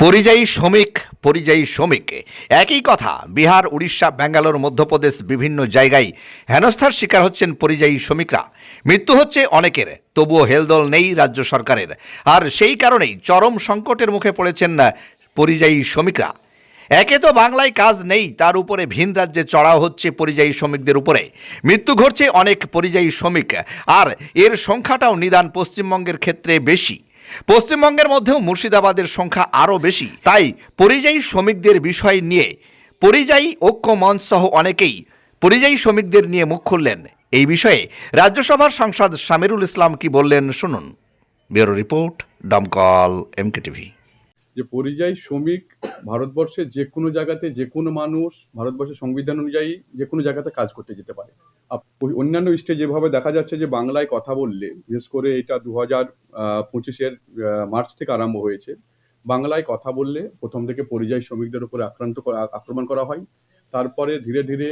পরিযায়ী শ্রমিক পরিযায়ী শ্রমিক। একই কথা, বিহার, উড়িষ্যা, ব্যাঙ্গালোর, মধ্যপ্রদেশ বিভিন্ন জায়গায় হেনস্থার শিকার হচ্ছেন পরিযায়ী শ্রমিকরা। মৃত্যু হচ্ছে অনেকের, তবুও হেলদল নেই রাজ্য সরকারের। আর সেই কারণেই চরম সংকটের মুখে পড়েছেন পরিযায়ী শ্রমিকরা। একে তো বাংলায় কাজ নেই, তার উপরে ভিন রাজ্যে চড়াও হচ্ছে পরিযায়ী শ্রমিকদের উপরে। মৃত্যু ঘটছে অনেক পরিযায়ী শ্রমিক, আর এর সংখ্যাটাও নিদান পশ্চিমবঙ্গের ক্ষেত্রে বেশি। পশ্চিমবঙ্গের মধ্যেও মুর্শিদাবাদের সংখ্যা আরও বেশি। তাই পরিযায়ী শ্রমিকদের বিষয় নিয়ে পরিযায়ী ঐক্য মঞ্চ সহ অনেকেই পরিযায়ী শ্রমিকদের নিয়ে মুখ খুললেন। এই বিষয়ে রাজ্যসভার সাংসদ সামিরুল ইসলাম কি বললেন শুনুন। Bureau report, Domkal MK TV যে পরিযায়ী শ্রমিক ভারতবর্ষের যে কোনো জায়গাতে যে কোনো মানুষ ভারতবর্ষের সংবিধান অনুযায়ী যে কোনো জায়গাতে কাজ করতে যেতে পারে। অন্যান্য স্টে যেভাবে দেখা যাচ্ছে যে বাংলায় কথা বললে, বিশেষ করে এটা দু হাজার পঁচিশের মার্চ থেকে আরম্ভ হয়েছে, বাংলায় কথা বললে প্রথম থেকে পরিযায়ী শ্রমিকদের উপরে আক্রান্ত করা, আক্রমণ করা হয়। তারপরে ধীরে ধীরে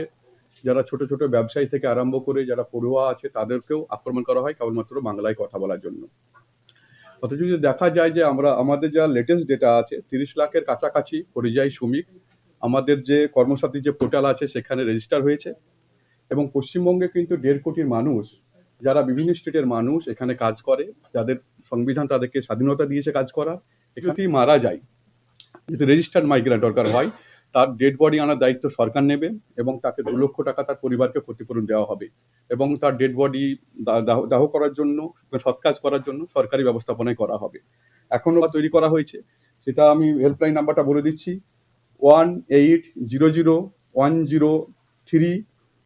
যারা ছোট ছোট ব্যবসায়ী থেকে আরম্ভ করে যারা পড়ুয়া আছে তাদেরকেও আক্রমণ করা হয় কেবলমাত্র বাংলায় কথা বলার জন্য। অথচ যদি দেখা যায় যে আমরা, আমাদের যা লেটেস্ট ডেটা আছে, তিরিশ লাখের কাছাকাছি পরিযায়ী শ্রমিক, আমাদের যে কর্মসাথী যে পোর্টাল আছে, সেখানে রেজিস্টার হয়েছে। এবং পশ্চিমবঙ্গে কিন্তু দেড় কোটির মানুষ, যারা বিভিন্ন স্টেটের মানুষ এখানে কাজ করে, যাদের সংবিধান তাদেরকে স্বাধীনতা দিয়েছে কাজ করার যদি মারা যায়। যদি রেজিস্টার্ড মাইগ্রেন্ট দরকার হয় তার ডেড বডি আনার দায়িত্ব সরকার নেবে এবং তাকে দু লক্ষ টাকা তার পরিবারকে ক্ষতিপূরণ দেওয়া হবে এবং তার ডেড বডি দাহ করার জন্য সৎ কাজ করার জন্য সরকারি ব্যবস্থাপনায় করা হবে। এখনও তৈরি করা হয়েছে। সেটা আমি হেল্পলাইন নাম্বারটা বলে দিচ্ছি। One eight zero zero one zero three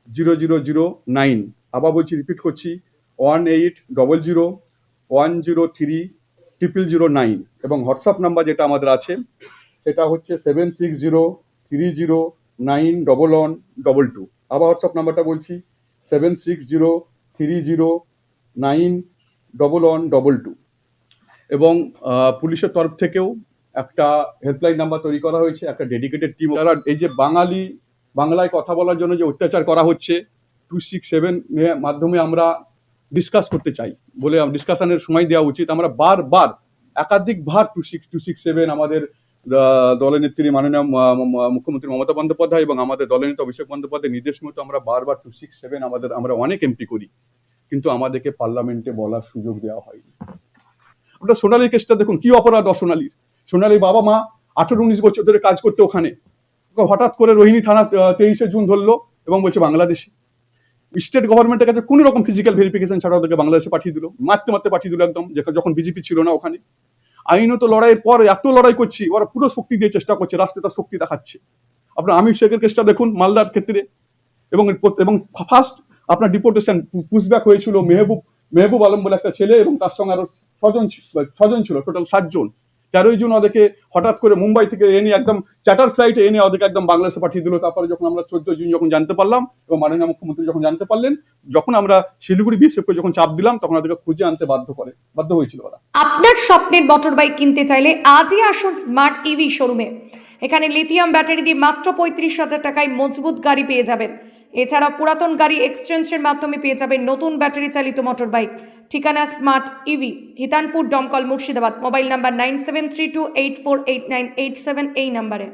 zero zero zero nine. আবার বলছি রিপিট করছি। One eight double zero one zero three triple zero nine. এবং হোয়াটসঅ্যাপ নাম্বার যেটা আমাদের আছে, সেটা হচ্ছে seven six zero three zero nine double one double two আবার হোয়াটসঅ্যাপ নাম্বারটা বলছি seven six zero three zero nine double one double two এবং পুলিশের তরফ থেকেও একটা হেল্পলাইন নাম্বার তৈরি করা হয়েছে, একটা ডেডিকেটেড টিম যারা এই যে বাঙালি, বাংলায় কথা বলার জন্য যে অত্যাচার করা হচ্ছে টু সিক্স সেভেন মাধ্যমে আমরা ডিসকাস করতে চাই বলে ডিসকাশনের সময় দেওয়া উচিত। আমরা বারবার, একাধিকবার two six two six seven আমাদের দলের নেত্রী মাননীয় মুখ্যমন্ত্রী মমতা বন্দ্যোপাধ্যায় এবং আমাদের দলের নেতা অভিষেক বন্দ্যোপাধ্যায় নির্দেশ মতো আমরা বারবার টু সিক্স সেভেন আমাদের, আমরা অনেক এমপি করি, কিন্তু আমাদেরকে পার্লামেন্টে বলার সুযোগ দেওয়া হয়নি। ওটা সোনালী কেসটা দেখুন, কি অপরাধ সোনালীর সোনালীর বাবা মা আঠারো উনিশ বছর ধরে কাজ করতে ওখানে। হঠাৎ করে রোহিণী থানা তেইশে জুন ধরলো এবং বলছে বাংলাদেশি। স্টেট গভর্নমেন্টের কাছে কোনো রকম ফিজিক্যাল ভেরিফিকেশন ছাড়া ওদেরকে বাংলাদেশে পাঠিয়ে দিল মারতে মারতে পাঠিয়ে দিল একদম, যখন বিজেপি ছিল না ওখানে। আইনত লড়াইয়ের পর এত লড়াই করছি, ওরা পুরো শক্তি দিয়ে চেষ্টা করছে, রাষ্ট্র তার শক্তি দেখাচ্ছে। আপনার আমির শেখের কেসটা দেখুন, মালদার ক্ষেত্রে। এবং এবং ফার্স্ট আপনার ডিপোর্টেশন পুশব্যাক হয়েছিল মেহবুব মেহবুব আলম বলে একটা ছেলে এবং তার সঙ্গে আরও ছজন ছজন ছিল টোটাল সাতজন। তেরোই জুন ওদেরকে হঠাৎ করে মুম্বাই থেকে এনে একদম চার্টার ফ্লাইটে এনে ওদেরকে একদম বাংলাদেশে পাঠিয়ে দিল। তারপরে যখন আমরা চোদ্দ জুন যখন জানতে পারলাম এবং মাননীয় মুখ্যমন্ত্রী যখন জানতে পারলেন, যখন আমরা শিলিগুড়ি বিএসএফকে যখন চাপ দিলাম, তখন ওদেরকে খুঁজে আনতে বাধ্য করে, বাধ্য হয়েছিল ওরা। আপনার স্বপ্নের মোটর বাইক কিনতে চাইলে আজই আসুন স্মার্ট ইভি শোরুমে এখানে লিথিয়াম ব্যাটারি দিয়ে মাত্র পঁয়ত্রিশ হাজার টাকায় মজবুত গাড়ি পেয়ে যাবেন। এছাড়া পুরাতন গাড়ি এক্সচেঞ্জের মাধ্যমে পেয়ে যাবেন নতুন ব্যাটারি চালিত মোটর বাইক ঠিকানা smart EV, Hitanpur, Domkal, Murshidabad. Mobile number nine seven three two eight four eight nine eight seven এই নাম্বারে।